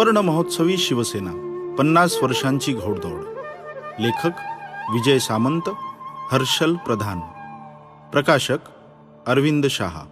सुवर्ण महोत्सवी शिवसेना पन्नास वर्षांची घोडदौड. लेखक विजय सामंत हर्षल प्रधान. प्रकाशक अरविंद शहा.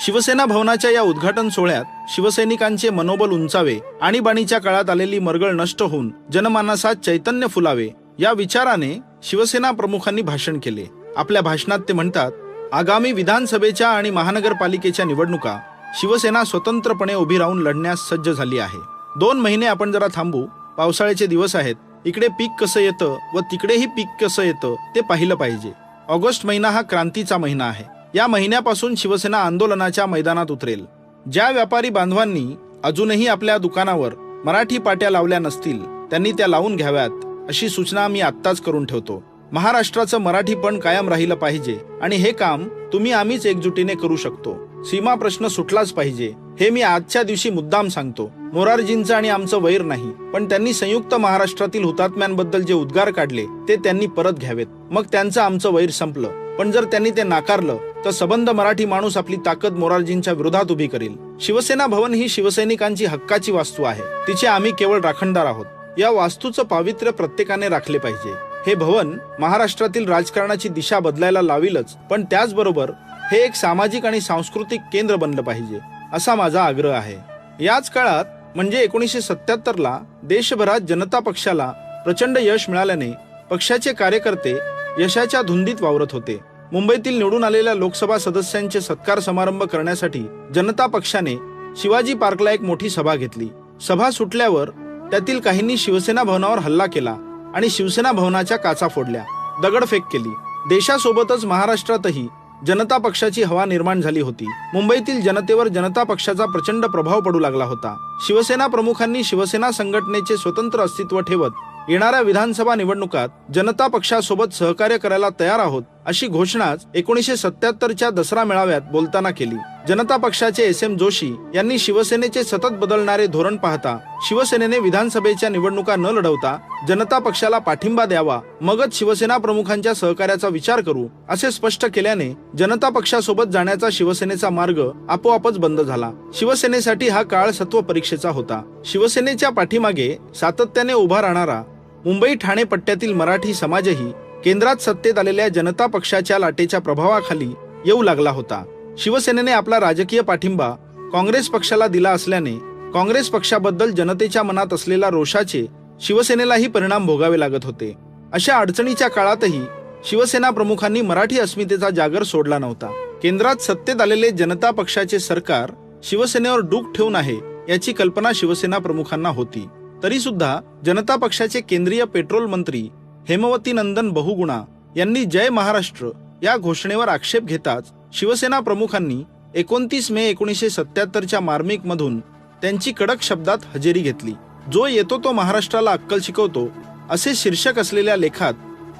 शिवसेना भवनाच्या या उद्घाटन सोहळ्यात शिवसैनिकांचे मनोबल उंचावे आणीबाणीच्या काळात आलेली मरगळ नष्ट होऊन जनमानसात चैतन्य फुलावे या विचाराने शिवसेना प्रमुखांनी भाषण केले. आपल्या भाषणात ते म्हणतात आगामी विधानसभेच्या आणि महानगरपालिकेच्या निवडणुका शिवसेना स्वतंत्रपणे उभी राहून लढण्यास सज्ज झाली आहे. दोन महिने आपण जरा थांबू. पावसाळ्याचे दिवस आहेत. इकडे पीक कसं येतं व तिकडेही पीक कसं येतं ते पाहिलं पाहिजे. ऑगस्ट महिना हा क्रांतीचा महिना आहे. या महिन्यापासून शिवसेना आंदोलनाच्या मैदानात उतरेल. ज्या व्यापारी बांधवांनी अजूनही आपल्या दुकानावर मराठी पाट्या लावल्या नसतील त्यांनी त्या लावून घ्याव्यात अशी सूचना मी आत्ताच करून ठेवतो. महाराष्ट्राचं मराठीपण कायम राहिलं पाहिजे आणि हे काम तुम्ही आम्हीच एकजुटीने करू शकतो. सीमा प्रश्न सुटलाच पाहिजे हे मी आजच्या दिवशी मुद्दाम सांगतो. मोरारजींचं आणि आमचं वैर नाही पण त्यांनी संयुक्त महाराष्ट्रातील हुतात्म्यांबद्दल जे उद्गार काढले ते त्यांनी परत घ्यावेत. मग त्यांचं आमचं वैर संपलं. पण जर त्यांनी ते नाकारलं तर सबंध मराठी माणूस आपली ताकद मोरारजींच्या विरोधात उभी करेल. शिवसेना भवन ही शिवसैनिकांची हक्काची वास्तू आहे. तिचे आम्ही केवळ राखणदार आहोत. या वास्तूचं पावित्र्य प्रत्येकाने राखले पाहिजे. हे भवन महाराष्ट्रातील राजकारणाची दिशा बदलायला लावीलच पण त्याचबरोबर हे एक सामाजिक आणि सांस्कृतिक केंद्र बनलं पाहिजे असा माझा आग्रह आहे. याच काळात म्हणजे एकोणीसशे सत्याहत्तरला देशभरात जनता पक्षाला प्रचंड यश मिळाल्याने पक्षाचे कार्यकर्ते यशाच्या धुंदीत वावरत होते. मुंबईतील निवडून आलेल्या लोकसभा सदस्यांचे सत्कार समारंभ करण्यासाठी जनता पक्षाने शिवाजी पार्कला एक मोठी सभा घेतली. सभा सुटल्यावर त्यातील काहींनी शिवसेना भवनावर हल्ला केला आणि शिवसेना भवनाच्या काचा फोडल्या. दगडफेक केली. देशासोबतच महाराष्ट्रातही जनता पक्षाची हवा निर्माण झाली होती. मुंबईतील जनतेवर जनता पक्षाचा प्रचंड प्रभाव पडू लागला होता. शिवसेना प्रमुखांनी शिवसेना संघटनेचे स्वतंत्र अस्तित्व ठेवत येणाऱ्या विधानसभा निवडणुकात जनता पक्षासोबत सहकार्य करायला तयार आहोत अशी घोषणाच एकोणीसशे सत्याहत्तरच्या दसरा मेळाव्यात बोलताना केली. जनता पक्षाचे एस एम जोशी यांनी शिवसेनेचे सतत बदलणारे धोरण पाहता शिवसेनेने विधानसभेच्या निवडणुका न लढवता जनता पक्षाला पाठिंबा द्यावा मगच शिवसेना प्रमुखांच्या सहकार्याचा विचार करू असे स्पष्ट केल्याने जनता पक्षासोबत जाण्याचा शिवसेनेचा मार्ग आपोआपच बंद झाला. शिवसेनेसाठी हा काळ सत्व परीक्षेचा होता. शिवसेनेच्या पाठीमागे सातत्याने उभा राहणारा मुंबई ठाणे पट्ट्यातील मराठी समाजही केंद्रात सत्तेत आलेल्या जनता पक्षाच्या लाटेच्या प्रभावाखाली येऊ लागला होता. शिवसेनेने आपला राजकीय पाठिंबा काँग्रेस पक्षाला दिला असल्याने काँग्रेस पक्षाबद्दल जनतेच्या मनात असलेल्या रोषाचे शिवसेनेलाही परिणाम भोगावे लागत होते. अशा अडचणीच्या काळातही शिवसेना प्रमुखांनी मराठी अस्मितेचा जागर सोडला नव्हता. केंद्रात सत्तेत आलेले जनता पक्षाचे सरकार शिवसेनेवर डूक ठेवून आहे याची कल्पना शिवसेना प्रमुखांना होती. तरी सुद्धा जनता पक्षाचे केंद्रीय पेट्रोल मंत्री हेमवती नंदन बहुगुणा यांनी जय महाराष्ट्र या घोषणेवर आक्षेप घेताच शिवसेना प्रमुखांनी एकोणतीस मे एकोणीसशे सत्याहत्तरच्या मार्मिकमधून त्यांची कडक शब्दात हजेरी घेतली. जो येतो तो महाराष्ट्राला अक्कल शिकवतो असे शीर्षक असलेल्या लेखात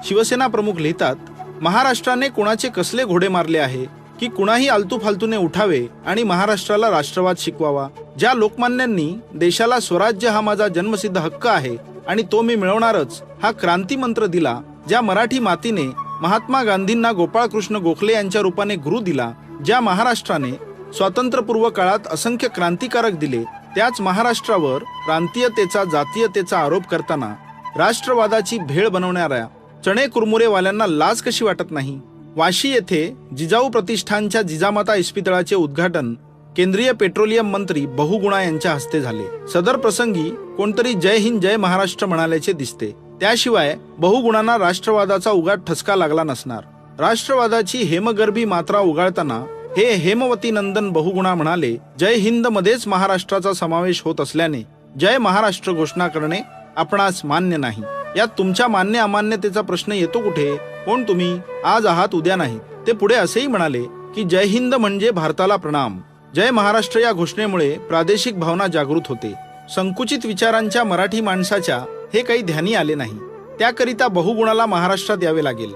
शिवसेना प्रमुख लिहितात महाराष्ट्राने कुणाचे कसले घोडे मारले आहे की कुणाही आलतू फालतूने उठावे आणि महाराष्ट्राला राष्ट्रवाद शिकवावा? ज्या लोकमान्यांनी देशाला स्वराज्य हा माझा जन्मसिद्ध हक्क आहे आणि तो मी मिळवणारच हा क्रांती मंत्र दिला ज्या मराठी मातीने महात्मा गांधींना गोपाळकृष्ण गोखले यांच्या रूपाने गुरु दिला ज्या महाराष्ट्राने स्वातंत्र्यपूर्व काळात असंख्य क्रांतिकारक दिले त्याच महाराष्ट्रावर प्रांतीयतेचा जातीयतेचा आरोप करताना राष्ट्रवादाची भेळ बनवणाऱ्या चणे कुरमुरेवाल्यांना लाज कशी वाटत नाही? वाशी येथे जिजाऊ प्रतिष्ठानच्या जिजामाता इस्पितळाचे उद्घाटन केंद्रीय पेट्रोलियम मंत्री बहुगुणा यांच्या हस्ते झाले. सदर प्रसंगी कोणतरी जय हिंद जय महाराष्ट्र म्हणाल्याचे दिसते. त्याशिवाय बहुगुणांना राष्ट्रवादाचा उगाट ठसका लागला नसणार. राष्ट्रवादाची हेमगर्भी मात्रा उगाळताना हे हेमवती नंदन बहुगुणा म्हणाले जय हिंद मध्येच महाराष्ट्राचा समावेश होत असल्याने जय महाराष्ट्र घोषणा करणे आपणास मान्य नाही. यात तुमच्या मान्य अमान्यतेचा प्रश्न येतो कुठे? कोण तुम्ही? आज आहात उद्या नाही. ते पुढे असेही म्हणाले की जय हिंद म्हणजे भारताला प्रणाम. जय महाराष्ट्र या घोषणेमुळे प्रादेशिक भावना जागृत होते. संकुचित विचारांच्या मराठी माणसाच्या हे काही ध्यानी आले नाही. त्याकरिता बहुगुणाला महाराष्ट्रात यावे लागेल.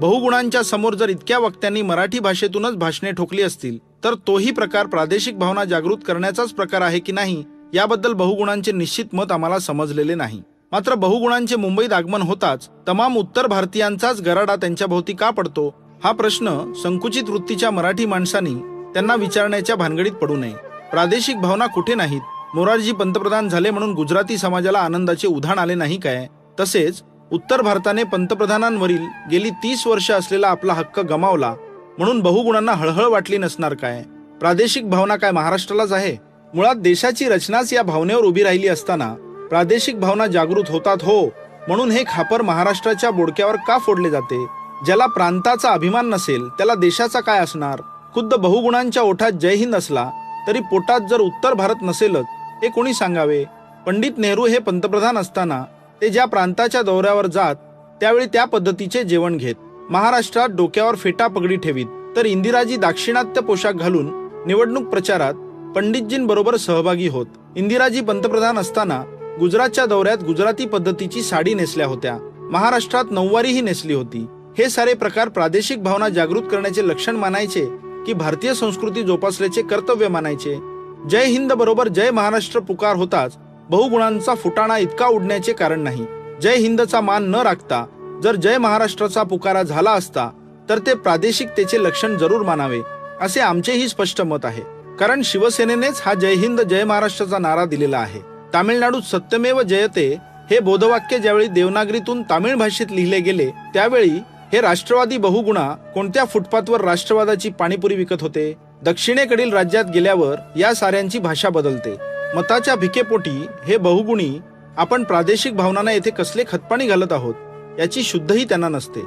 बहुगुणांच्या समोर जर इतक्या वक्त्यांनी मराठी भाषेतूनच भाषणे ठोकली असतील तर तोही प्रकार प्रादेशिक भावना जागृत करण्याचाच प्रकार आहे की नाही याबद्दल बहुगुणांचे निश्चित मत आम्हाला समजलेले नाही. मात्र बहुगुणांचे मुंबईत आगमन होताच तमाम उत्तर भारतीयांचाच गराडा त्यांच्या भोवती का पडतो हा प्रश्न संकुचित वृत्तीच्या मराठी माणसांनी त्यांना विचारण्याच्या भानगडीत पडू नये. प्रादेशिक भावना कुठे नाहीत? मोरारजी पंतप्रधान झाले म्हणून गुजराती समाजाला आनंदाचे उधाण आले नाही काय? तसेच उत्तर भारताने पंतप्रधानांवरील गेली तीस वर्ष असलेला आपला हक्क गमावला म्हणून बहुगुणांना हळहळ वाटली नसणार काय? प्रादेशिक भावना काय महाराष्ट्रालाच आहे? मुळात देशाची रचनाच या भावनेवर उभी राहिली असताना प्रादेशिक भावना जागृत होतात हो म्हणून हे खापर महाराष्ट्राच्या बोडक्यावर का फोडले जाते? ज्याला प्रांताचा अभिमान नसेल त्याला देशाचा काय असणार? खुद्द बहुगुणांच्या ओठात जय हिंद असला तरी पोटात जर उत्तर भारत नसेलच हे कोणी सांगावे? पंडित नेहरू हे पंतप्रधान असताना ते ज्या प्रांताच्या दौऱ्यावर जात त्यावेळी त्या पद्धतीचे जेवण घेत. महाराष्ट्रात डोक्यावर फेटा पगडी ठेवीत. तर इंदिराजी दाक्षिणात्य पोशाख घालून निवडणूक प्रचारात पंडितजींबरोबर सहभागी होत. इंदिराजी पंतप्रधान असताना गुजरातच्या दौऱ्यात गुजराती पद्धतीची साडी नेसल्या होत्या. महाराष्ट्रात नऊवारीही नेसली होती. हे सारे प्रकार प्रादेशिक भावना जागृत करण्याचे लक्षण मानायचे की भारतीय संस्कृती जोपासल्याचे कर्तव्य मानायचे. जय हिंद बरोबर जय महाराष्ट्र पुकार होताच. बहुगुणांचा फुटाणा इतका उडण्याचे कारण नाही. जय हिंदचा मान न राखता जर जय महाराष्ट्राचा पुकारा झाला असता तर ते प्रादेशिकतेचे लक्षण जरूर मानावे असे आमचेही स्पष्ट मत आहे. कारण शिवसेनेनेच हा जय हिंद जय महाराष्ट्राचा नारा दिलेला आहे. तामिळनाडूत सत्यमेव जयते हे बोधवाक्य ज्यावेळी देवनागरीतून तामिळ भाषेत लिहिले गेले त्यावेळी हे राष्ट्रवादी बहुगुणा कोणत्या फुटपाथवर राष्ट्रवादाची पाणीपुरी विकत होते? दक्षिणेकडील राज्यात गेल्यावर या साऱ्यांची भाषा बदलते. मताच्या भिकेपोटी हे बहुगुणी आपण प्रादेशिक भावनांना येथे कसले खतपाणी घालत आहोत याची शुद्धही त्यांना नसते.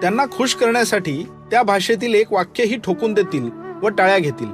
त्यांना खुश करण्यासाठी त्या भाषेतील एक वाक्यही ठोकून देतील व टाळ्या घेतील.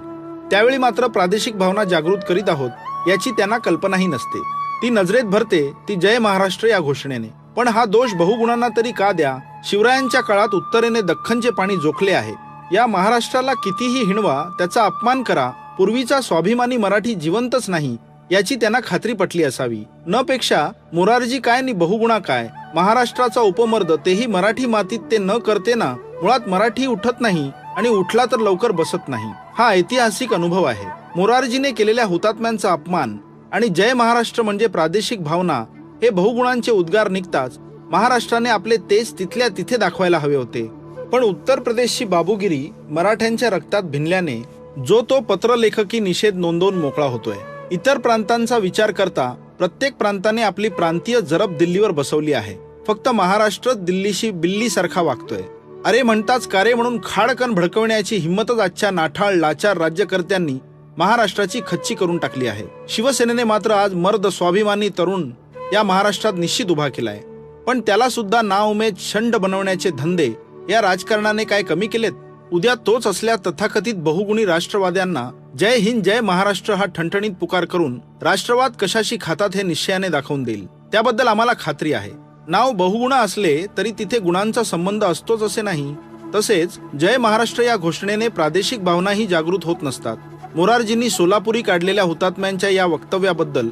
त्यावेळी मात्र प्रादेशिक भावना जागृत करीत आहोत याची त्यांना कल्पनाही नसते. ती नजरेत भरते ती जय महाराष्ट्र या घोषणेने. पण हा दोष बहुगुणांना तरी का द्या? शिवरायांच्या काळात उत्तरेने दख्खनचे पाणी जोखले आहे. या महाराष्ट्राला कितीही हिणवा त्याचा अपमान करा. पूर्वीचा स्वाभिमानी मराठी जिवंतच नाही याची त्यांना खात्री पटली असावी. न पेक्षा मोरारजी काय आणि बहुगुणा काय? महाराष्ट्राचा उपमर्द तेही मराठी मातीत ते न करते ना? मुळात मराठी उठत नाही आणि उठला तर लवकर बसत नाही. हा ऐतिहासिक अनुभव आहे. मोरारजीने केलेल्या हुतात्म्यांचा अपमान आणि जय महाराष्ट्र म्हणजे प्रादेशिक भावना हे बहुगुणांचे उद्गार निघताच महाराष्ट्राने आपले तेज तिथल्या तिथे दाखवायला हवे होते. पण उत्तर प्रदेशची बाबूगिरी मराठ्यांच्या रक्तात भिनल्याने जो तो पत्रलेखकी निषेध नोंदवून मोकळा होतोय. इतर प्रांतांचा विचार करता प्रत्येक प्रांताने आपली प्रांतीय जरब दिल्लीवर बसवली आहे. फक्त महाराष्ट्र दिल्लीशी बिल्ली सारखा वागतोय. अरे म्हणताच कारे म्हणून खाडकन भडकवण्याची हिंमतच आजच्या नाठाळ लाचार राज्यकर्त्यांनी महाराष्ट्राची खच्ची करून टाकली आहे. शिवसेनेने मात्र आज मर्द स्वाभिमानी तरुण या महाराष्ट्रात निश्चित उभा केलाय. पण त्याला सुद्धा नाउमेद छंड बनवण्याचे धंदे या राजकारणाने काय कमी केलेत? उद्या तोच असल्या तथाकथित बहुगुणी राष्ट्रवाद्यांना जय हिंद जय महाराष्ट्र हा ठणठणीत पुकार करून राष्ट्रवाद कशाशी खातात हे निश्चयाने दाखवून देईल. त्याबद्दल आम्हाला खात्री आहे. नाव बहुगुण असले तरी तिथे गुणांचा संबंध असतोच असे नाही. तसेच जय महाराष्ट्र या घोषणेने प्रादेशिक भावनाही जागृत होत नसतात. मोरारजींनी सोलापुरी काढलेल्या हुतात्म्यांच्या या वक्तव्याबद्दल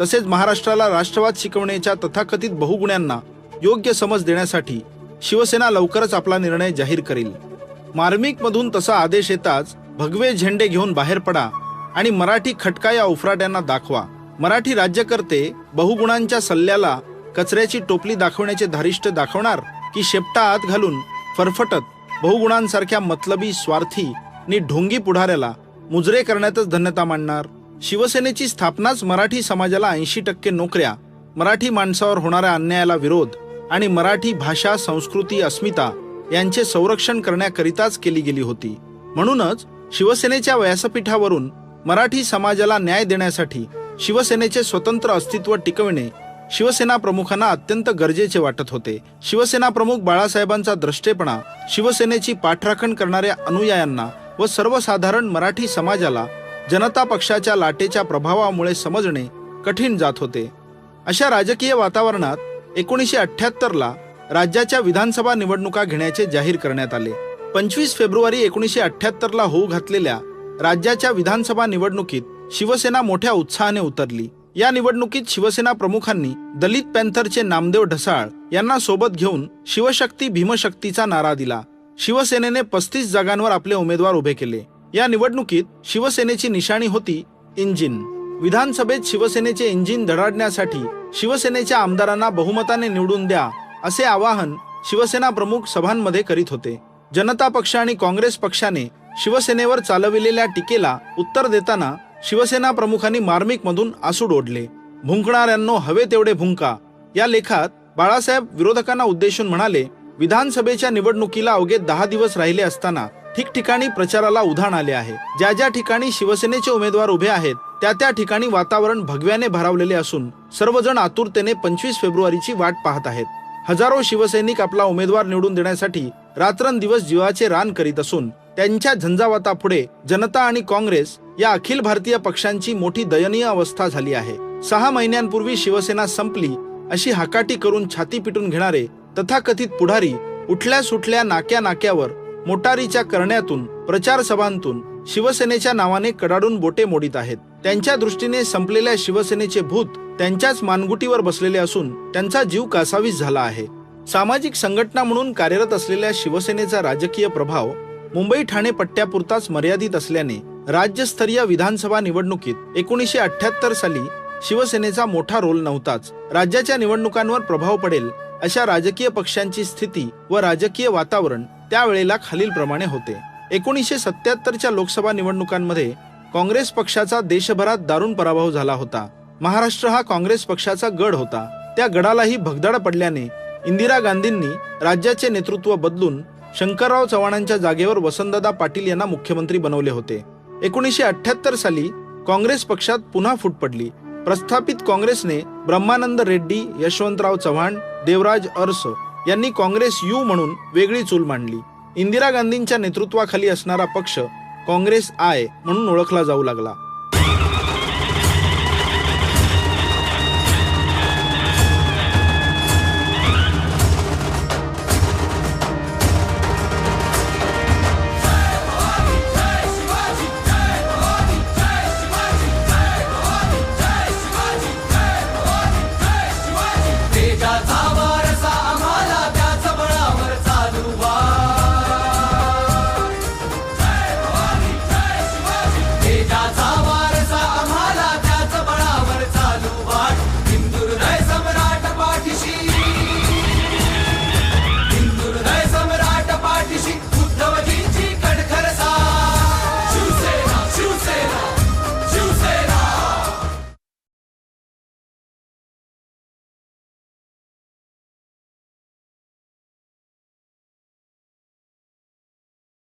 तसेच महाराष्ट्राला राष्ट्रवाद शिकवण्याच्या तथाकथित बहुगुण्यांना योग्य समज देण्यासाठी शिवसेना लवकरच आपला निर्णय जाहीर करेल. मार्मिक मधून तसा आदेश येताच भगवे झेंडे घेऊन बाहेर पडा आणि मराठी खटका या उफराट्यांना दाखवा. मराठी राज्यकर्ते बहुगुणांच्या सल्ल्याला कचऱ्याची टोपली दाखवण्याचे धारिष्ट दाखवणार की शेपटा आत घालून फरफटत बहुगुणांसारख्या मतलबी स्वार्थी नि ढोंगी पुढाऱ्याला मुजरे करण्यातच धन्यता मांडणार. शिवसेनेची स्थापनाच मराठी समाजाला ऐंशी टक्के नोकऱ्या मराठी माणसावर होणाऱ्या अन्यायाला विरोध आणि मराठी भाषा संस्कृती अस्मिता यांचे संरक्षण करण्याकरिताच केली गेली होती. म्हणूनच शिवसेनेच्या व्यासपीठावरून मराठी समाजाला न्याय देण्यासाठी शिवसेनेचे स्वतंत्र अस्तित्व टिकविणे शिवसेना प्रमुखांना अत्यंत गरजेचे वाटत होते. शिवसेना प्रमुख बाळासाहेबांचा द्रष्टेपणा शिवसेनेची पाठराखण करणाऱ्या अनुयायांना व सर्वसाधारण मराठी समाजाला जनता पक्षाच्या लाटेच्या प्रभावामुळे समजणे कठीण जात होते. अशा राजकीय वातावरणात एकोणीसशे अठ्ठ्याहत्तरला राज्याच्या विधानसभा निवडणुका घेण्याचे जाहीर करण्यात आले. पंचवीस फेब्रुवारी एकोणीसशे अठ्ठ्याहत्तरला होऊ घातलेल्या राज्याच्या विधानसभा निवडणुकीत शिवसेना मोठ्या उत्साहाने उतरली. या निवडणुकीत शिवसेना प्रमुखांनी दलित पॅन्थरचे नामदेव ढसाळ यांना सोबत घेऊन शिवशक्ती भीमशक्तीचा नारा दिला. शिवसेनेने पस्तीस जागांवर आपले उमेदवार उभे केले. या निवडणुकीत शिवसेनेची निशाणी होती इंजिन. विधानसभेत शिवसेनेचे इंजिन धडाडण्यासाठी शिवसेनेच्या आमदारांना बहुमताने निवडून द्या असे आवाहन शिवसेना प्रमुख सभांमध्ये करीत होते. जनता पक्ष आणि काँग्रेस पक्षाने शिवसेनेवर चालविलेल्या टीकेला उत्तर देताना शिवसेना प्रमुखांनी मार्मिक मधून आसूड ओढले. भुंकणाऱ्यांनो हवे तेवढे भुंका. या लेखात बाळासाहेब विरोधकांना उद्देशून म्हणाले विधानसभेच्या निवडणुकीला अवघे दहा दिवस राहिले असताना ठिकठिकाणी प्रचाराला उधाण आले आहे. ज्या ज्या ठिकाणी शिवसेनेचे उमेदवार उभे आहेत त्या त्या ठिकाणी वातावरण भगव्याने भरावलेले असून सर्वजण आतुरतेने पंचवीस फेब्रुवारीची वाट पाहत आहेत. हजारो शिवसैनिक आपला उमेदवार निवडून देण्यासाठी रात्रंदिवस जीवाचे रान करीत असून त्यांच्या झंझावातापुढे जनता आणि काँग्रेस या अखिल भारतीय पक्षांची मोठी दयनीय अवस्था झाली आहे. सहा महिन्यांपूर्वी शिवसेना संपली अशी हाकाटी करून छाती पिटून घेणारे तथाकथित पुढारी उठल्या सुटल्या नाक्या नाक्यावर मोटारीच्या करण्यातून प्रचार सभांतून शिवसेनेच्या नावाने कडाडून बोटे मोडीत आहेत. त्यांच्या दृष्टीने संपलेल्या शिवसेनेचे भूत त्यांच्याच मानगुटीवर बसलेले असून त्यांचा जीव कासावीस झाला आहे. सामाजिक संघटना म्हणून कार्यरत असलेल्या शिवसेनेचा राजकीय प्रभाव मुंबई ठाणे पट्ट्यापुरताच मर्यादित असल्याने राज्यस्तरीय विधानसभा निवडणुकीत एकोणीसशे अठ्याहत्तर साली शिवसेनेचा मोठा रोल नव्हताच. राज्याच्या निवडणुकांवर प्रभाव पडेल अशा राजकीय पक्षांची स्थिती व राजकीय वातावरण त्यावेळेला खालीलप्रमाणे होते. एकोणीसशे सत्याहत्तरच्या लोकसभा निवडणुकांमध्ये काँग्रेस पक्षाचा देशभरात दारुण पराभव झाला होता. महाराष्ट्र हा काँग्रेस पक्षाचा गड होता. त्या गडालाही भगदाड पडल्याने इंदिरा गांधींनी राज्याचे नेतृत्व बदलून शंकरराव चव्हाणांच्या जागेवर वसंतदादा पाटील यांना मुख्यमंत्री बनवले होते. एकोणीसशे अठ्याहत्तर साली काँग्रेस पक्षात पुन्हा फूट पडली. प्रस्थापित काँग्रेसने ब्रह्मानंद रेड्डी यशवंतराव चव्हाण देवराज अर्स यांनी काँग्रेस यू म्हणून वेगळी चूल मांडली. इंदिरा गांधींच्या नेतृत्वाखाली असणारा पक्ष काँग्रेस आय म्हणून ओळखला जाऊ लागला.